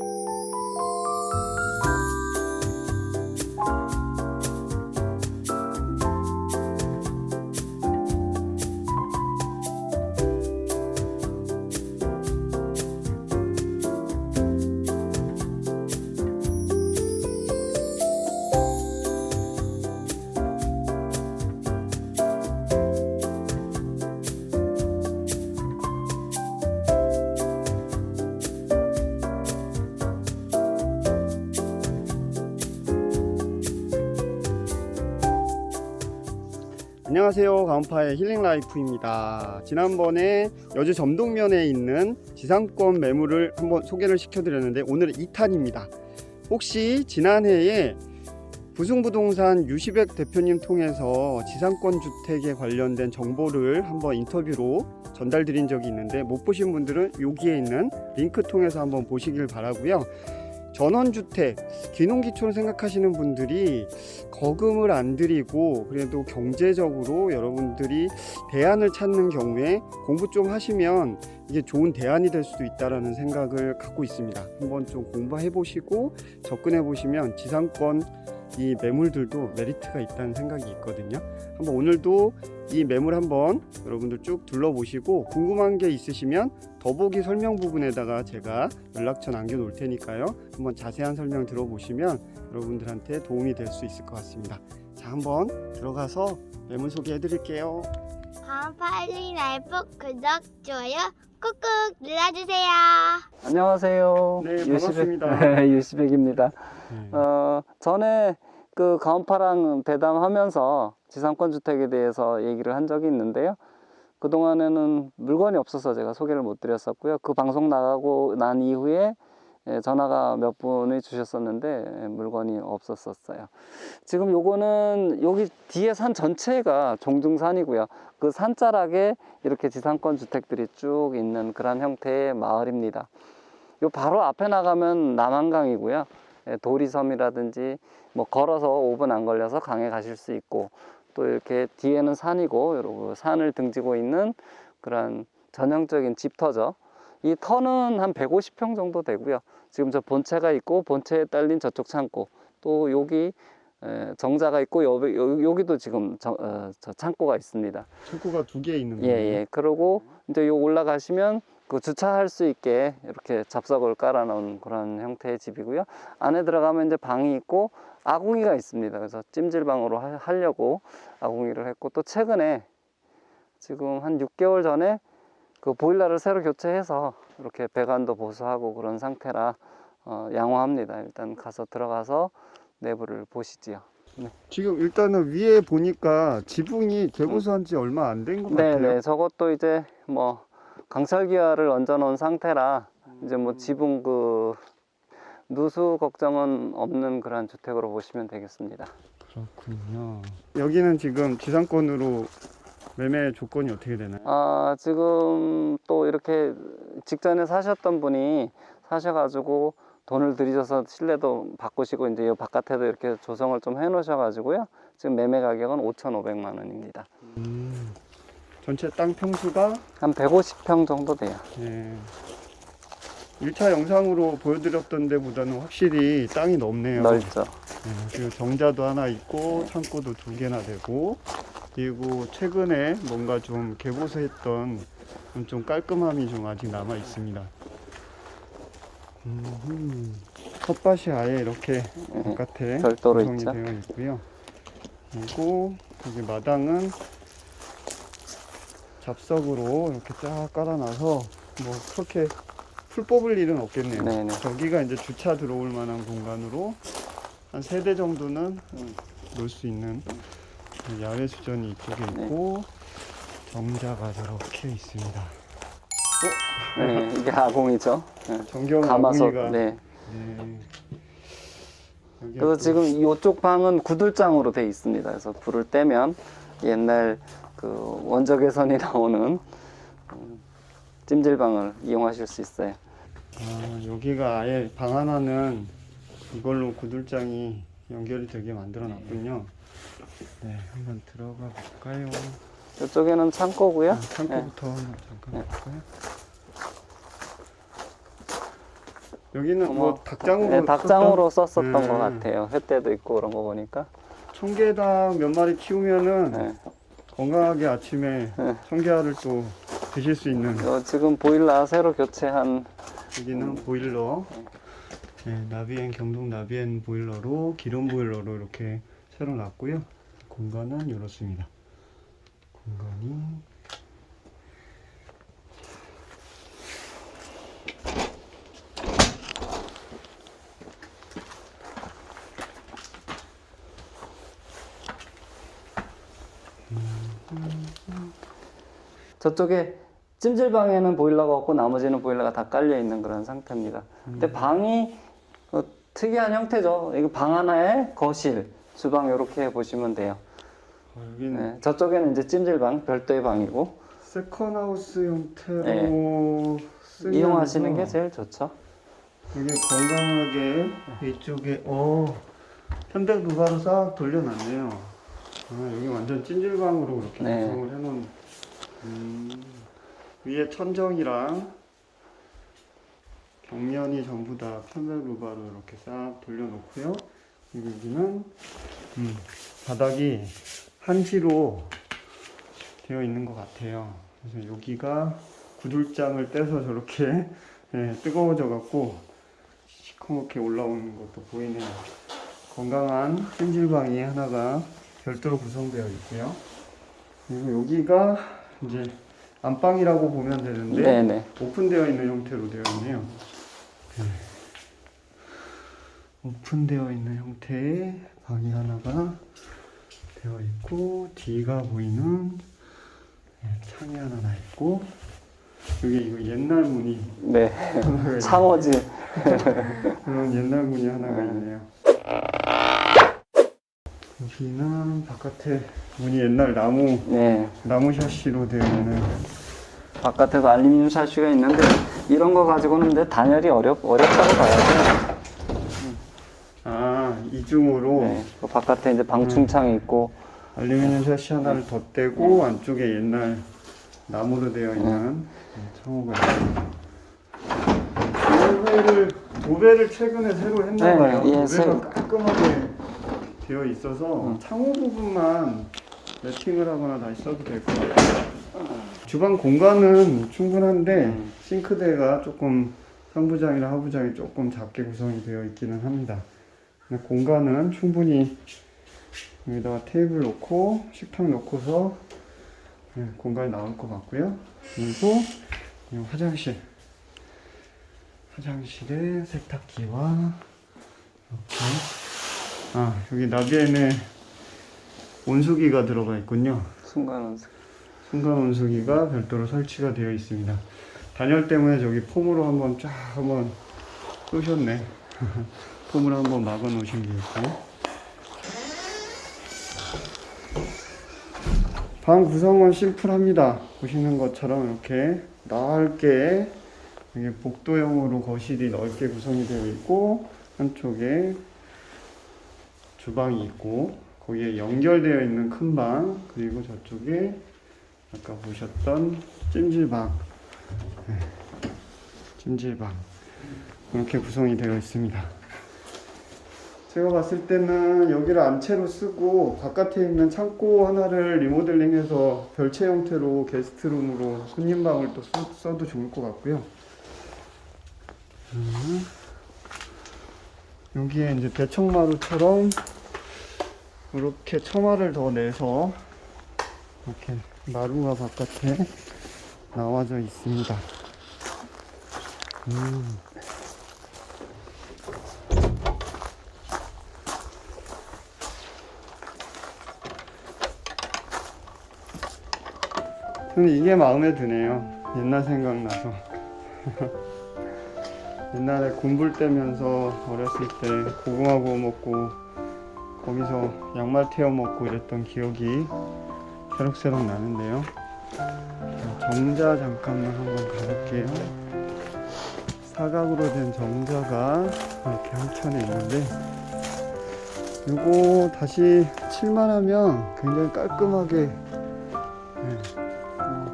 Música 안녕하세요. 가온파의 힐링 라이프입니다. 지난번에 여주 점동면에 있는 지상권 매물을 한번 소개를 시켜드렸는데 오늘은 2탄입니다. 혹시 지난해에 부승부동산 유시백 대표님 통해서 지상권 주택에 관련된 정보를 한번 인터뷰로 전달드린 적이 있는데 못 보신 분들은 여기에 있는 링크 통해서 한번 보시길 바라고요. 전원주택, 귀농귀촌 생각하시는 분들이 거금을 안 들이고 그래도 경제적으로 여러분들이 대안을 찾는 경우에 공부 좀 하시면 이게 좋은 대안이 될 수도 있다라는 생각을 갖고 있습니다. 한번 좀 공부해 보시고 접근해 보시면 지상권 이 매물들도 메리트가 있다는 생각이 있거든요. 한번 오늘도 이 매물 한번 여러분들 쭉 둘러보시고 궁금한 게 있으시면 더보기 설명 부분에다가 제가 연락처 남겨 놓을 테니까요. 한번 자세한 설명 들어보시면 여러분들한테 도움이 될 수 있을 것 같습니다. 자, 한번 들어가서 매물 소개해 드릴게요. 반팔리 라이프 구독, 좋아요 꾹꾹 눌러주세요. 안녕하세요. 네, 반갑습니다. 네, 유시백입니다. 네. 어, 전에 그 가온파랑 대담하면서 지상권 주택에 대해서 얘기를 한 적이 있는데요. 그동안에는 물건이 없어서 제가 소개를 못 드렸었고요. 그 방송 나가고 난 이후에 예, 전화가 몇 분이 주셨었는데 예, 물건이 없었었어요. 지금 요거는 여기 뒤에 산 전체가 종중산이고요. 그 산자락에 이렇게 지상권 주택들이 쭉 있는 그런 형태의 마을입니다. 요 바로 앞에 나가면 남한강이고요. 예, 도리섬이라든지 뭐 걸어서 5분 안 걸려서 강에 가실 수 있고 또 이렇게 뒤에는 산이고 여러분 산을 등지고 있는 그런 전형적인 집터죠. 이 터는 한 150평 정도 되고요. 지금 저 본체가 있고 본체에 딸린 저쪽 창고 또 여기 에, 정자가 있고 여, 여, 여기 도 지금 저, 어, 저 창고가 있습니다. 창고가 두 개 있는 예, 거예요. 예. 그리고 이제 요 올라가시면 그 주차할 수 있게 이렇게 잡석을 깔아 놓은 그런 형태의 집이고요. 안에 들어가면 이제 방이 있고 아궁이가 있습니다. 그래서 찜질방으로 하, 하려고 아궁이를 했고 또 최근에 지금 한 6개월 전에 그 보일러를 새로 교체해서 이렇게 배관도 보수하고 그런 상태라 어, 양호합니다. 일단 가서 들어가서 내부를 보시지요. 지금 일단은 위에 보니까 지붕이 개보수한 지 얼마 안 된 것 같아요. 네네 저것도 이제 뭐 강철기화를 얹어 놓은 상태라 이제 뭐 지붕 그 누수 걱정은 없는 그런 주택으로 보시면 되겠습니다. 그렇군요. 여기는 지금 지상권으로 매매 조건이 어떻게 되나요? 아 지금 또 이렇게 직전에 사셨던 분이 사셔가지고 돈을 들이셔서 실내도 바꾸시고 이제 이 바깥에도 이렇게 조성을 좀 해놓으셔가지고요. 지금 매매 가격은 5,500만 원입니다. 음, 전체 땅 평수가 한 150평 정도 돼요. 예, 1차 영상으로 보여드렸던 데보다는 확실히 땅이 넓네요. 넓죠. 예, 그리고 정자도 하나 있고 창고도 두 개나 되고 그리고 최근에 뭔가 좀 개보수했던 좀 깔끔함이 좀 아직 남아 있습니다. 음, 텃밭이 아예 이렇게 예, 바깥에 별도로 구성이 있죠. 되어 있고요. 그리고 여기 마당은 잡석으로 이렇게 쫙 깔아놔서 뭐 그렇게 풀 뽑을 일은 없겠네요. 네네. 저기가 이제 주차 들어올 만한 공간으로 한 세 대 정도는 음. 놓을 수 있는 야외 수전이 이쪽에 네. 있고 정자가 저렇게 있습니다. 네, 이게 아궁이죠. 네. 정경 가마솥. 아궁이가 네. 네. 여기가 그래서 또- 지금 이쪽 방은 구들장으로 돼 있습니다. 그래서 불을 떼면 옛날 그 원적 개선이 나오는 음, 찜질방을 이용하실 수 있어요. 아, 여기가 아예 방 하나는 이걸로 구들장이 연결이 되게 만들어 놨군요. 네, 한번 들어가 볼까요? 이쪽에는 창고고요. 아, 창고부터 한번 잠깐 네. 볼까요? 여기는 뭐 어머, 닭장으로 네, 닭장으로 썼었던 음. 것 같아요. 횟대도 있고 그런 거 보니까. 청개닭 몇 마리 키우면은 네. 건강하게 아침에 네. 청개알을 또 드실 수 있는 어, 지금 보일러 새로 교체한 여기는 보일러. 네, 나비엔 경동 나비엔 보일러로 기름 보일러로 이렇게 새로 놨고요. 공간은 이렇습니다. 공간이 저쪽에 찜질방에는 보일러가 없고 나머지는 보일러가 다 깔려 있는 그런 상태입니다. 근데 방이 어, 특이한 형태죠. 이거 방 하나에 거실, 주방 이렇게 보시면 돼요. 어, 여기는 네, 저쪽에는 이제 찜질방 별도의 방이고 세컨하우스 형태로 네. 쓰면서 이용하시는 게 제일 좋죠. 이게 건강하게 이쪽에 어 현대 누가로 싹 돌려놨네요. 아 여기 완전 찜질방으로 이렇게 네. 구성을 해놓은. 음, 위에 천정이랑 벽면이 전부 다 편백 루바로 이렇게 싹 돌려놓고요. 그리고 여기는 음, 바닥이 한지로 되어 있는 것 같아요. 그래서 여기가 구들장을 떼서 저렇게 예, 뜨거워져 갖고 시커멓게 올라오는 것도 보이네요. 건강한 찜질방이 하나가 별도로 구성되어 있고요. 그리고 여기가 이제 안방이라고 보면 되는데 네네. 오픈되어 있는 형태로 되어 있네요. 네. 오픈되어 있는 형태의 방이 하나가 되어 있고 뒤가 보이는 네, 창이 하나 나 있고 여기 이거 옛날 문이 네. 창호지. 그런 옛날 문이 하나가 있네요. 여기는 바깥에 문이 옛날 나무 네. 나무 샤시로 되어 있는 바깥에도 알루미늄 샤시가 있는데 이런 거 가지고는 근데 단열이 어렵 어렵다고 봐야죠. 아 이중으로 네. 그 바깥에 이제 방충창이 있고 알루미늄 샤시 하나를 덧대고 안쪽에 옛날 나무로 되어 있는 창호가 있습니다. 도배를 도배를 최근에 새로 했나봐요. 네, 예, 도배가. 깔끔하게 되어 있어서 음. 창호 부분만 매칭을 하거나 다시 써도 될 것 같아요. 주방 공간은 충분한데 음. 싱크대가 조금 상부장이나 하부장이 조금 작게 구성이 되어 있기는 합니다. 근데 공간은 충분히 여기다가 테이블 놓고 식탁 놓고서 네, 공간이 나올 것 같고요. 그리고 이 화장실, 화장실에 세탁기와 이렇게 아 여기 나비엔에 온수기가 들어가 있군요. 순간은 순간 온수기가 별도로 설치가 되어 있습니다. 단열 때문에 저기 폼으로 한번 쫙 한번 쏘셨네. 폼으로 한번 막아 놓으신 게 있고. 방 구성은 심플합니다. 보시는 것처럼 이렇게 넓게 여기 복도형으로 거실이 넓게 구성이 되어 있고 한쪽에 주방이 있고 거기에 연결되어 있는 큰 방 그리고 저쪽에 아까 보셨던 찜질방. 네, 찜질방. 이렇게 구성이 되어 있습니다. 제가 봤을 때는 여기를 안채로 쓰고 바깥에 있는 창고 하나를 리모델링해서 별채 형태로 게스트룸으로 손님방을 또 써, 써도 좋을 것 같고요. 음, 여기에 이제 대청마루처럼 이렇게 처마를 더 내서 이렇게 마루가 바깥에 나와져 있습니다. 음. 저는 이게 마음에 드네요. 옛날 생각나서. 옛날에 군불 떼면서 어렸을 때 고구마 구워 먹고 거기서 양말 태워 먹고 이랬던 기억이 새록새록 나는데요. 정자 잠깐만 한번 가볼게요. 사각으로 된 정자가 이렇게 한 켠에 있는데 이거 다시 칠만 하면 굉장히 깔끔하게 네, 어,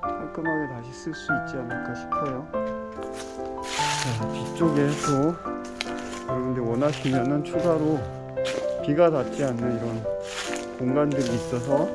깔끔하게 다시 쓸 수 있지 않을까 싶어요. 자, 뒤쪽에 또 여러분들 원하시면은 추가로 비가 닿지 않는 이런 공간들이 있어서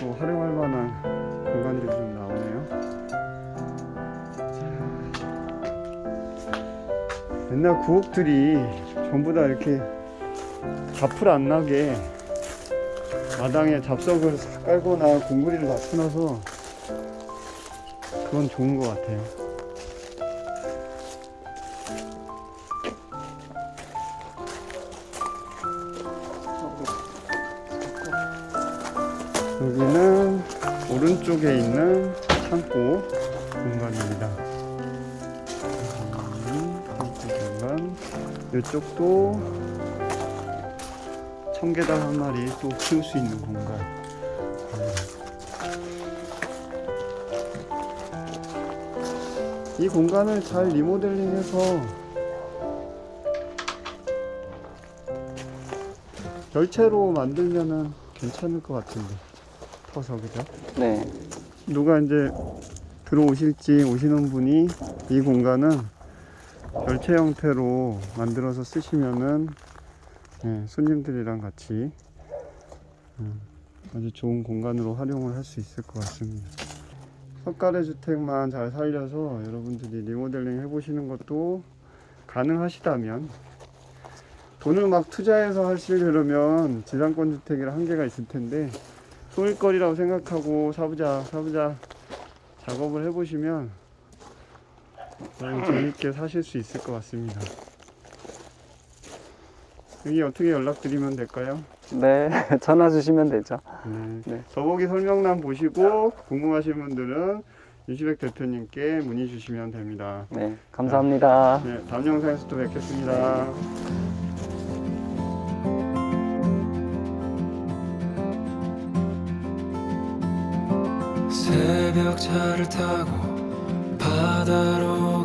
또 활용할 만한 공간들이 좀 나오네요. 자, 옛날 구옥들이 전부 다 이렇게 잡풀 안 나게 마당에 잡석을 싹 깔거나 공구리를 놔놔서 그건 좋은 것 같아요. 오른쪽에 있는 창고 공간입니다. 음, 창고 공간. 이쪽도 청개닭 한 마리 또 키울 수 있는 공간. 이 공간을 잘 리모델링해서 결체로 만들면은 괜찮을 것 같은데 터서 그죠? 네. 누가 이제 들어오실지 오시는 분이 이 공간은 결체 형태로 만들어서 쓰시면은 예, 손님들이랑 같이 음, 아주 좋은 공간으로 활용을 할 수 있을 것 같습니다. 석가래 주택만 잘 살려서 여러분들이 리모델링 해보시는 것도 가능하시다면 돈을 막 투자해서 하시려면 지상권 주택이라 한계가 있을 텐데 소일거리라고 생각하고 사부자 사부자 작업을 해보시면 재밌게 사실 수 있을 것 같습니다. 여기 어떻게 연락드리면 될까요? 네. 전화 주시면 되죠. 네. 네. 더보기 설명란 보시고 궁금하신 분들은 윤시백 대표님께 문의 주시면 됩니다. 네. 감사합니다. 네, 다음 영상에서 또 뵙겠습니다. 새벽 차를 타고 바다로